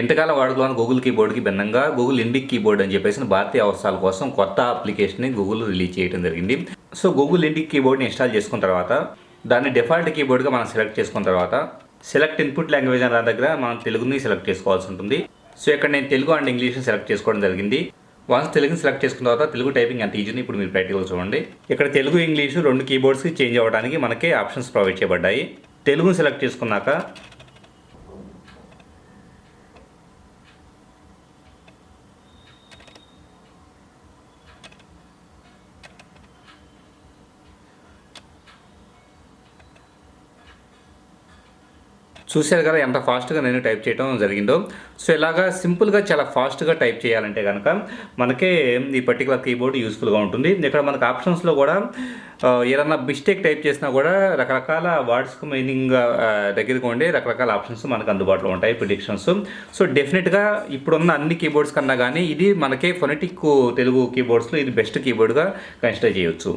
ఇంతకాలం వాడుకోవాలని గూగుల్ కీబోర్డ్కి భిన్నంగా గూగుల్ ఇండిక్ కీబోర్డ్ అని చెప్పేసి భారతీయ అవసరాల కోసం కొత్త అప్లికేషన్ని గూగుల్ రిలీజ్ చేయడం జరిగింది. సో గూగుల్ ఇండిక్ కీబోర్డ్ని ఇన్స్టాల్ చేసుకున్న తర్వాత దాన్ని డిఫాల్ట్ కీబోర్డ్గా మనం సెలెక్ట్ చేసుకున్న తర్వాత సెలెక్ట్ ఇన్పుట్ లాంగ్వేజ్ అనే దాని దగ్గర మనం తెలుగుని సెలెక్ట్ చేసుకోవాల్సి ఉంటుంది. సో ఇక్కడ నేను తెలుగు అండ్ ఇంగ్లీష్ని సెలెక్ట్ చేసుకోవడం జరిగింది. వన్స్ తెలుగుని సెలెక్ట్ చేసుకున్న తర్వాత తెలుగు టైపింగ్ ఎంత ఈజీని ఇప్పుడు మీరు ప్రాక్టికల్ చూడండి. ఇక్కడ తెలుగు ఇంగ్లీషు రెండు కీబోర్డ్స్కి చేంజ్ అవ్వడానికి మనకి ఆప్షన్స్ ప్రొవైడ్ చేయబడ్డాయి. తెలుగుని సెలెక్ట్ చేసుకున్నాక చూశారు కదా ఎంత ఫాస్ట్గా నేను టైప్ చేయడం జరిగిందో. సో ఇలాగా సింపుల్గా చాలా ఫాస్ట్గా టైప్ చేయాలంటే కనుక మనకే ఈ పర్టికులర్ కీబోర్డ్ యూస్ఫుల్గా ఉంటుంది. ఇక్కడ మనకు ఆప్షన్స్లో కూడా ఏదైనా ఏదన్నా మిస్టేక్ టైప్ చేసినా కూడా రకరకాల వర్డ్స్కి మీనింగ్ దగ్గరికి ఉండే రకరకాల ఆప్షన్స్ మనకు అందుబాటులో ఉంటాయి ప్రిడిక్షన్స్ సో డెఫినెట్గా ఇప్పుడున్న అన్ని కీబోర్డ్స్ కన్నా కానీ ఇది మనకే ఫొనెటిక్ తెలుగు కీబోర్డ్స్లో ఇది బెస్ట్ కీబోర్డ్గా కన్సిడర్ చేయొచ్చు.